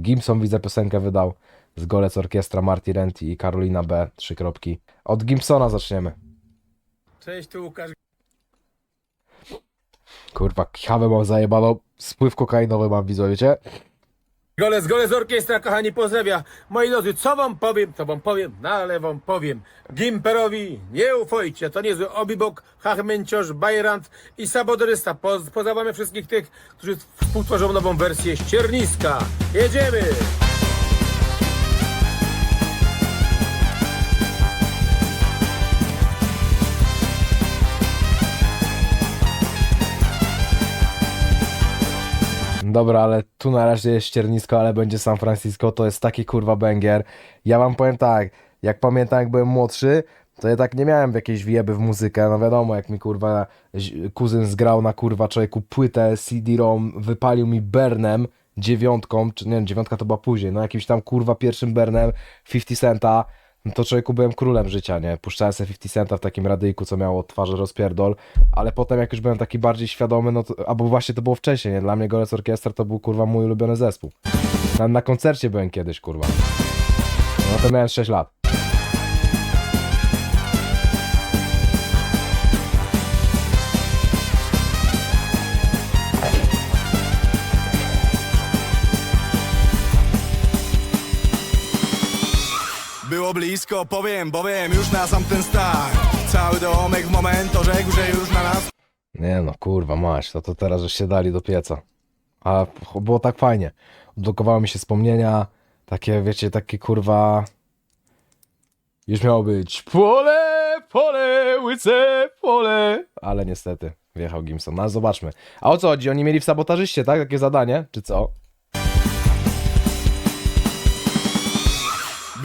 Gimson widzę piosenkę wydał. Z Golec Orkiestra, Marty Renty i Karolina B. Trzy kropki. Od Gimsona zaczniemy. Cześć, tu Łukasz Kurwa, kiawę mam zajebano. Spływ kokainowy mam, widzowie, wiecie? Golec, Golec Orkiestra, kochani, pozdrawia. Moi drodzy, co wam powiem, to wam powiem, no ale wam powiem. Gimperowi nie ufojcie, to niezły obibok, hachmęciosz, bajrant i sabodorysta. Poz, pozdrawiamy wszystkich tych, którzy współtworzą nową wersję ścierniska. Jedziemy! Dobra, ale tu na razie jest ściernisko, ale będzie San Francisco, to jest taki kurwa banger. Ja wam powiem tak, jak pamiętam jak byłem młodszy, to ja tak nie miałem jakiejś wieby w muzykę, no wiadomo, jak mi kurwa kuzyn zgrał na kurwa człowieku płytę CD-ROM, wypalił mi Bernem, dziewiątką, czy nie wiem, dziewiątka to była później, no jakimś tam kurwa pierwszym Bernem 50 Centa, no to człowieku byłem królem życia, nie? Puszczałem sobie 50 Centa w takim radyjku, co miało twarzy rozpierdol, ale potem jak już byłem taki bardziej świadomy, no to, albo właśnie to było wcześniej, nie? Dla mnie Golec Orkiestra to był kurwa mój ulubiony zespół. Na, na koncercie byłem kiedyś, kurwa. No to miałem 6 lat. Było blisko, powiem, bowiem już na sam ten start Cały domek w moment rzekł, że już na nas Nie no, kurwa, masz, to, to teraz już się dali do pieca. A było tak fajnie. Odblokowały mi się wspomnienia, takie, wiecie, takie kurwa... Już miało być pole, pole, łyce, pole. Ale niestety, wjechał Gimson. No zobaczmy. A o co chodzi? Oni mieli w sabotażyście, tak? Takie zadanie? Czy co?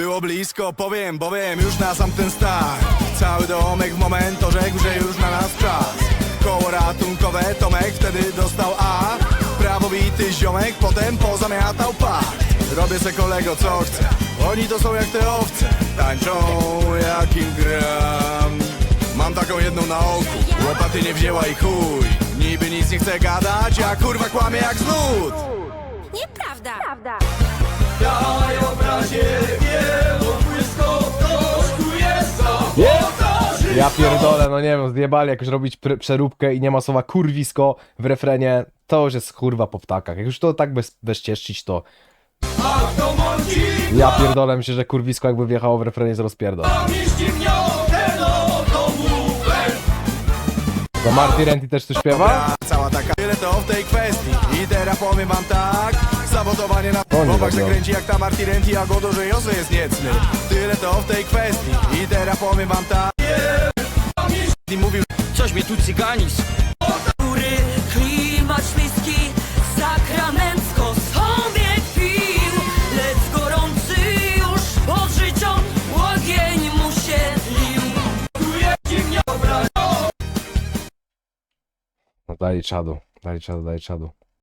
Było blisko, powiem, bowiem już na sam ten start. Cały domek w moment rzekł, że już na nas czas. Koło ratunkowe Tomek wtedy dostał A. Prawowity ziomek potem pozamiatał pakt. Robię se kolego co chcę. Oni to są jak te owce. Tańczą jak im gram. Mam taką jedną na oku. Łopaty nie wzięła i chuj. Niby nic nie chce gadać, a kurwa kłamie jak znud. Nieprawda. Prawda. Ja pierdolę, no nie wiem, zjebali jakoś robić pr- przeróbkę i nie ma słowa kurwisko w refrenie. To już jest kurwa po ptakach. Jak już to tak bez, bezcieszczyć, to... Ja pierdolę, myślę, że kurwisko jakby wjechało w refrenie z rozpierdol. To Marty Renty też tu śpiewa? Cała taka tyle to w tej kwestii I teraz powiem wam tak Sabotowanie na nie głowach, że robią. kręci jak ta Marty Renty A Godo, że Jose jest niecny Tyle to w tej kwestii I teraz powiem wam tak I mówił Coś mnie tu cyganizm Góry, klimat śliski, sakramencko sobie pił. Lecz gorący już pod życią ogień mu się tlił. No dali czadu, dali czadu, dali czadu.